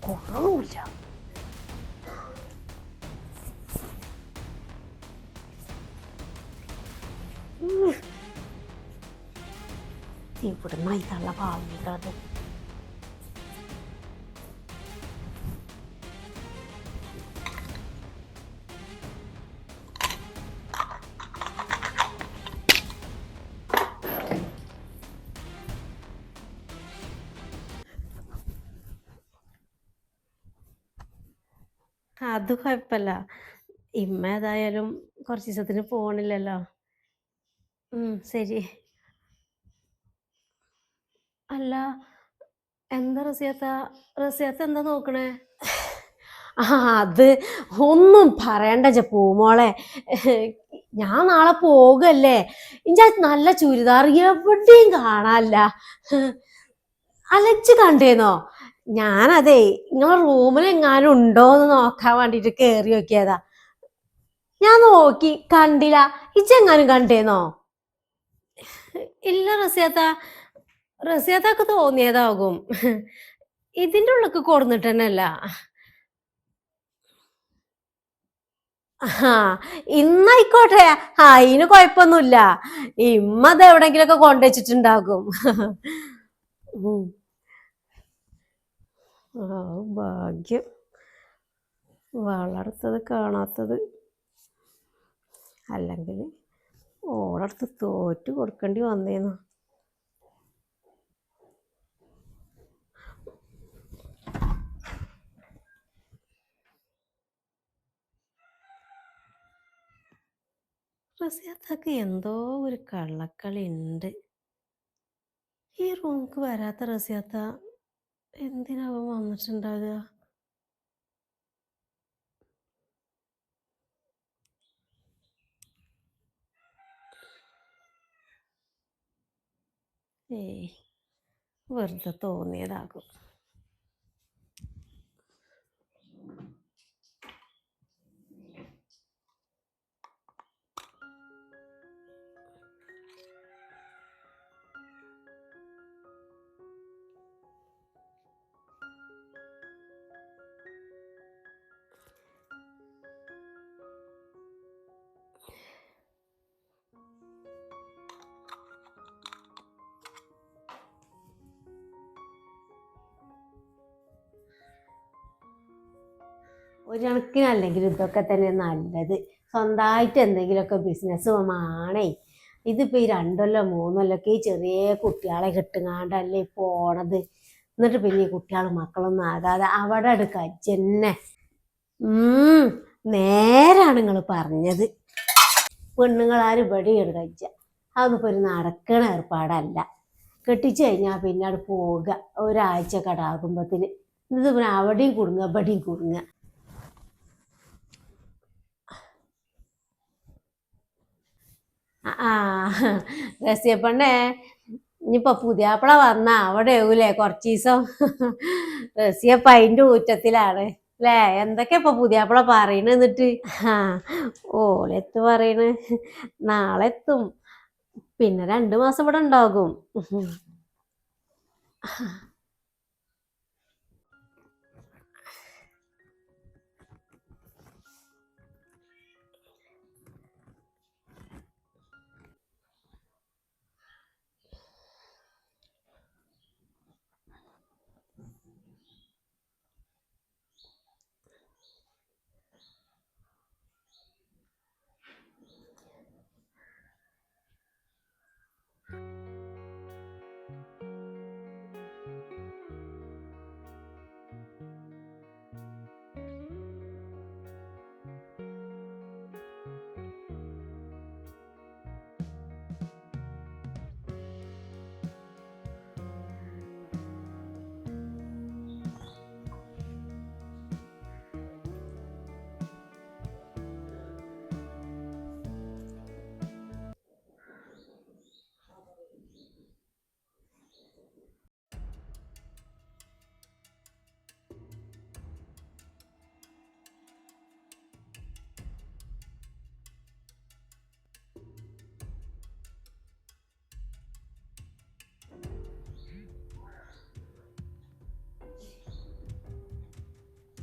ご飯じゃん。Mm. Niin, mutta maita lavaa, mikä on അത് കുഴപ്പമില്ല ഇമ്മ ഏതായാലും കുറച്ച് ദിവസത്തിന് പോണില്ലല്ലോ. ഉം, ശരി. അല്ല എന്താ റസിയാത്ത? റസിയാത്ത എന്താ നോക്കണേ? ആ അത് ഒന്നും പറയണ്ട ജ പൂമോളെ ഞാൻ നാളെ പോകല്ലേ? ഇഞ്ച നല്ല ചുരിദാർ എവിടെയും കാണാനില്ല. അലച്ച് കണ്ടേന്നോ? ഞാനതേ നിങ്ങളെ റൂമിൽ എങ്ങാനും ഉണ്ടോ എന്ന് നോക്കാൻ വേണ്ടിട്ട് കേറി നോക്കിയതാ. ഞാൻ നോക്കി കണ്ടില്ല. ഇച്ചെങ്ങാനും കണ്ടേന്നോ? ഇല്ല റസിയാത്ത. റസിയാത്താക്ക് തോന്നിയതാകും. ഇതിന്റെ ഉള്ളിക്ക് കൊടുന്നിട്ട് തന്നെയല്ല ആ ഇന്നായിക്കോട്ടെ അതിന് കുഴപ്പമൊന്നുമില്ല ഇമ്മത് എവിടെങ്കിലൊക്കെ കൊണ്ടുവച്ചിട്ടുണ്ടാകും. ആ ഭാഗ്യം. വളർത്തത് കാണാത്തത്. അല്ലെങ്കിൽ ഓളടുത്ത് തോറ്റു കൊടുക്കേണ്ടി വന്നേന്നു. റസിയാത്താക്ക് എന്തോ ഒരു കള്ളക്കളി ഉണ്ട് ഈ റൂമിക്ക് വരാത്ത റസിയാത്ത എന്തിനാവും വന്നിട്ടുണ്ടാകുക ഏയ് വെറുതെ തോന്നിയതാകും. ഒരു കണക്കിനല്ലെങ്കിൽ ഇതൊക്കെ തന്നെ നല്ലത്. സ്വന്തമായിട്ട് എന്തെങ്കിലുമൊക്കെ ബിസിനസ് വേണേ. ഇതിപ്പോൾ ഈ രണ്ടല്ലോ മൂന്നല്ലോ ഒക്കെ ഈ ചെറിയ കുട്ടികളെ കിട്ടുങ്ങാണ്ടല്ലേ പോണത്. എന്നിട്ട് പിന്നെ ഈ കുട്ടികളും മക്കളൊന്നും ആകാതെ അവിടെ എടുക്കുക ഉം നേരാണ് നിങ്ങൾ പറഞ്ഞത്. പെണ്ണുങ്ങളാരും ഇവിടെ എടുക്കജ്ജ അതൊന്നിപ്പോൾ ഒരു നടക്കണ ഏർപ്പാടല്ല. കെട്ടിച്ചു കഴിഞ്ഞാൽ പിന്നെ അവിടെ പോവുക. ഒരാഴ്ച കടാകുമ്പത്തിന് ഇത് പിന്നെ അവിടെയും കുടുങ്ങുക ഇവിടെയും കുടുങ്ങുക. ആ റസിയപ്പണ്ണേ ഇനിയിപ്പൊ പുതിയാപ്പിള വന്ന അവിടെ ആവൂലേ കുറച്ച് ദിവസം റസിയപ്പ അതിന്റെ ഊറ്റത്തിലാണ്. അല്ലേ എന്തൊക്കെ ഇപ്പൊ പുതിയാപ്പിള പറയണ എന്നിട്ട്? ആ ഓളെത്ത് പറയണ്. നാളെ എത്തും പിന്നെ രണ്ടു മാസം ഇവിടെ ഉണ്ടാകും.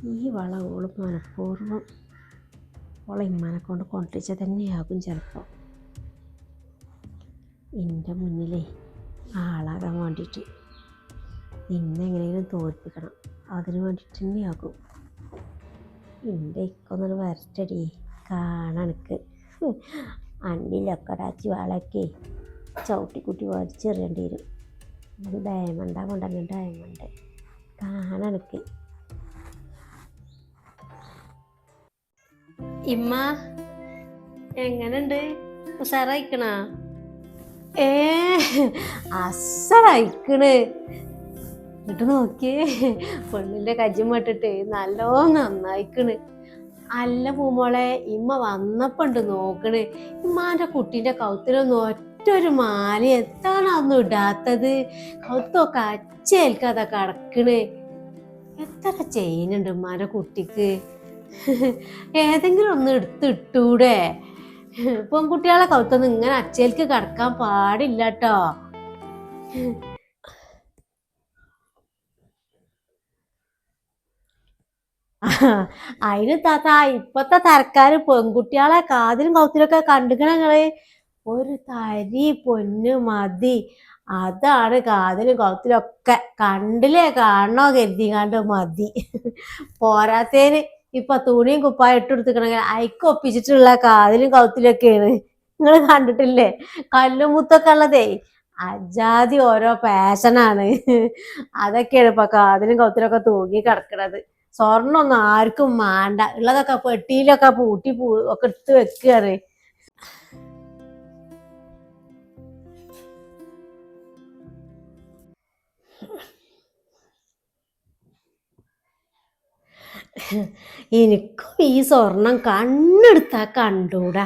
ഈ വള ഓൾ മനഃപൂർവം ഓളെ ഇമ്മാനെ കൊണ്ട് കൊണ്ടിച്ച തന്നെയാകും ചിലപ്പോൾ എന്റെ മുന്നിലേ ആളാകാൻ വേണ്ടിയിട്ട് നിന്നെങ്ങനെയും തോൽപ്പിക്കണം. അതിന് വേണ്ടിയിട്ട് തന്നെയാകും. എന്റെ ഇക്കൊന്നൊരു വരട്ടടി. കാണണക്ക് അണ്ണിലൊക്കെ വളക്കെ ചവിട്ടിക്കുട്ടി വലിച്ചെറിയേണ്ടി വരും. ഡയമണ്ടാ കൊണ്ടുവന്നെ ഡയമണ്ട് കാണണക്ക് ഇമ്മ എങ്ങനുണ്ട് ഉഷാറായിക്കണ ഏ അസറായിക്കണ് എന്നിട്ട് നോക്കിയേ പെണ്ണിന്റെ കജ്ജും ഇട്ടിട്ട് നല്ലോ നന്നായിക്കണ്. അല്ല പൂമോളെ ഇമ്മ വന്നപ്പോണ്ട് നോക്കണ്. ഇമ്മാന്റെ കുട്ടീന്റെ കൗത്തിലൊന്നും ഒറ്റ ഒരു മാല എത്താണ് അതൊന്നും ഇടാത്തത്? കൗത്തൊക്കെ അച്ചേൽക്കാതെ കടക്കണ്. എത്ര ചെയ്യുന്നുണ്ട് ഉമ്മാന്റെ കുട്ടിക്ക്. ഏതെങ്കിലും ഒന്ന് എടുത്തിട്ടൂടെ പെൺകുട്ടികളെ കൗത്തൊന്നും ഇങ്ങനെ അച്ചേൽക്ക് കടക്കാൻ പാടില്ല കേട്ടോ അതിന് താത്ത ഇപ്പത്തെ തരക്കാര് പെൺകുട്ടികളെ കാതിലും കൗത്തിലൊക്കെ കണ്ടുക്കണ നിങ്ങൾ. ഒരു തരി പൊന്ന് മതി. അതാണ് കാതിലും കൗത്തിലൊക്കെ കണ്ടില്ലേ? കാണണോ കണ്ട് മതി. പോരാത്തേന് ഇപ്പൊ തുണിയും കുപ്പായം ഇട്ടെടുത്തിക്കണെങ്കിൽ അയക്ക് ഒപ്പിച്ചിട്ടുള്ള കാതിലും കൗത്തിലൊക്കെയാണ്. നിങ്ങൾ കണ്ടിട്ടില്ലേ? കല്ലും മുത്തൊക്കെ ഉള്ളതേ. അജാതി ഓരോ പാഷനാണ് അതൊക്കെയാണ് ഇപ്പൊ കാതിലും കൗത്തിലൊക്കെ തൂങ്ങി കിടക്കണത്. സ്വർണൊന്നും ആർക്കും വേണ്ട ഉള്ളതൊക്കെ പെട്ടിയിലൊക്കെ പൂട്ടി പൂ ഒക്കെ എടുത്ത് വെക്കുകയാണ് എനിക്കും ഈ സ്വർണം കണ്ണെടുത്താ കണ്ടൂടാ.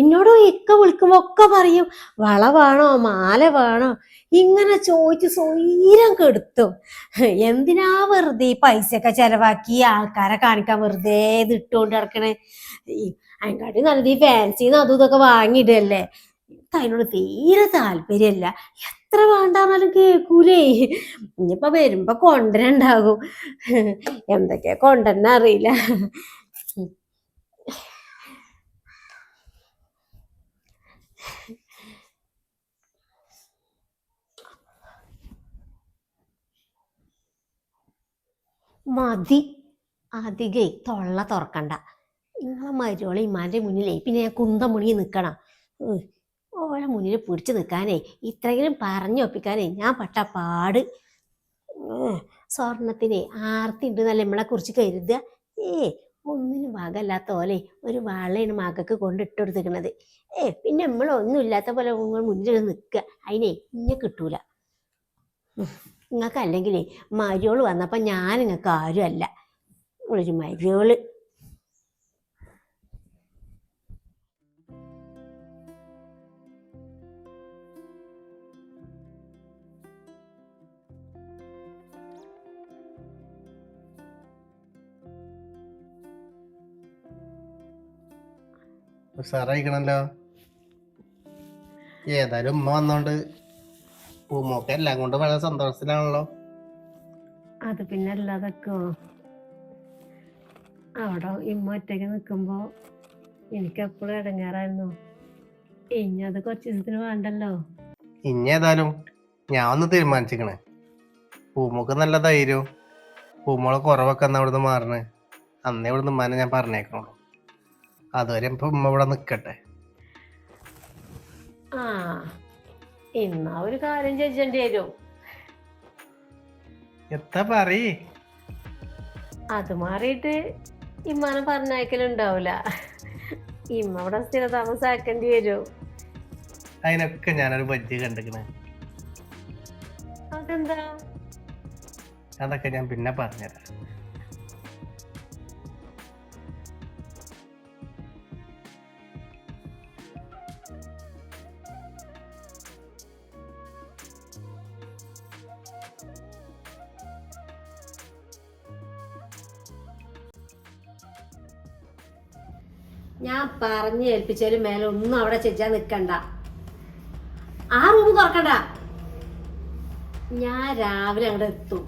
എന്നോട് ഒക്കെ വിളിക്കുമ്പോ ഒക്കെ പറയും വള വേണോ മാല വേണോ? ഇങ്ങനെ ചോദിച്ച് സ്വൈരം കെടുത്തും. എന്തിനാ വെറുതെ ഈ പൈസയൊക്കെ ചെലവാക്കി ആൾക്കാരെ കാണിക്കാൻ വെറുതെ ഇതിട്ടുകൊണ്ട് കിടക്കണേ അതിനെക്കാട്ടി നല്ലത് ഈ ഫാൻസിന്ന് അതും ഇതൊക്കെ വാങ്ങിയിടല്ലേ? എനിക്ക് അതിനോട് തീരെ താല്പര്യമല്ല എത്ര വേണ്ടാന്നാലും കേൾക്കൂലേ ഇനിയിപ്പൊ വരുമ്പോ കൊണ്ടുവരണ്ടാകും. എന്തൊക്കെയാ കൊണ്ടുവരണ അറിയില്ല. മതി. അധികേ തൊള്ള തുറക്കണ്ട. നിങ്ങളെ മരുവളെ ഇമാന്റെ മുന്നിലേ. പിന്നെ ഞാൻ കുന്തം മുണി നിൽക്കണം ഓളെ മുന്നിൽ പിടിച്ചു നിൽക്കാനേ ഇത്രയെങ്കിലും പറഞ്ഞൊപ്പിക്കാനേ ഞാൻ പെട്ട പാട്. സ്വർണത്തിനെ ആർത്തി ഉണ്ട് നമ്മളെ കുറിച്ച് കരുതുക? ഏ ഒന്നിനും ഭാഗമല്ലാത്ത പോലെ ഒരു വളയാണ് മകക്ക് കൊണ്ടിട്ട് കൊടുത്തിരിക്കണത് ഏ പിന്നെ നമ്മൾ ഒന്നും ഇല്ലാത്ത പോലെ മുന്നിൽ നിൽക്കുക. അതിനെ ഇന്നെ കിട്ടൂല. നിങ്ങൾക്ക് മരിയോൾ വന്നപ്പോൾ ഞാൻ നിങ്ങൾക്ക് ആരുമല്ല. ഒരു മരിയോൾ. ഉഷാറായിക്കണല്ലോ ഏതായാലും ഉമ്മ വന്നോണ്ട് പൂമോക്ക് എല്ലാം കൊണ്ട് വളരെ സന്തോഷത്തിലാണല്ലോ. അത് പിന്നെ അല്ലാതൊക്കെ? അവിടെ ഇമ്മ ഒറ്റയ്ക്ക് നിൽക്കുമ്പോൾ എനിക്ക് എപ്പോഴും ഇടങ്ങാറായിരുന്നു. ഇനി അത് കുറച്ച് ദിവസത്തിന് വേണ്ടല്ലോ. ഇനി ഏതായാലും ഞാൻ ഒന്ന് തീരുമാനിച്ചിക്കണേ. പൂമോക്ക് നല്ല ധൈര്യവും പൂമോളെ കുറവൊക്കെ അന്ന് അവിടുന്ന് മാറണേ. അന്നേ ഇവിടുന്ന് ഉമ്മാനെ ഞാൻ പറഞ്ഞേക്കണുള്ളൂ. അതുവരെ ഇപ്പൊ ഉമ്മ ഇവിടെ നിക്കട്ടെ. ആ എന്നാ ഒരു കാര്യം ചെയ്യേണ്ടി വരും. എത്താ പറയ്. അത് മാറിയിട്ട് ഇമ്മാനെ പറഞ്ഞയക്കലുണ്ടാവൂല. ഇമ്മ ഇവിടെ സ്ഥിര താമസാക്കേണ്ടി വരും. അതിനൊക്കെ ഞാനൊരു ബജ്ജി കണ്ടിക്കണേ. അതെന്താ? അതൊക്കെ ഞാൻ പിന്നെ പറഞ്ഞുതരാം. പറഞ്ഞു ഏൽപ്പിച്ചാലും മേലെ ഒന്നും അവിടെ ചെയ്യാൻ നിൽക്കണ്ട ആ റൂം തുറക്കണ്ട. ഞാൻ രാവിലെ അങ്ങോട്ട് എത്തും.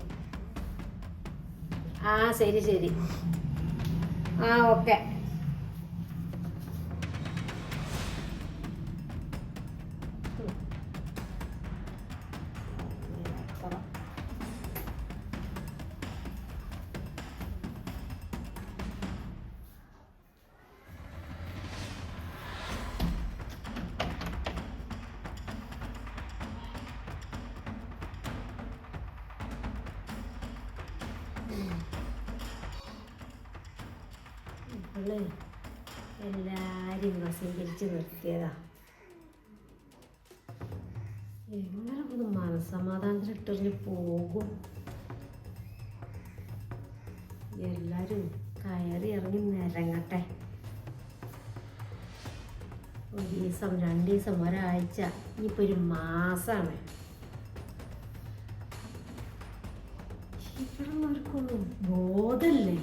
ആ ശരി ശരി. ആ ഓക്കെ. ഇവൾ എല്ലാരും വസീകരിച്ച് നിർത്തിയതാ. എങ്ങനെ ഒന്ന് മനസമാധാനത്തിൽ ഇട്ടെറിഞ്ഞ് പോകും? എല്ലാരും കയറി ഇറങ്ങി നിരങ്ങട്ടെ. ഒരു ദിവസം രണ്ട് ദിവസം ഒരാഴ്ച ഇനിയിപ്പോ ഒരു മാസാണ്. ഇവിടെ ബോധമല്ലേ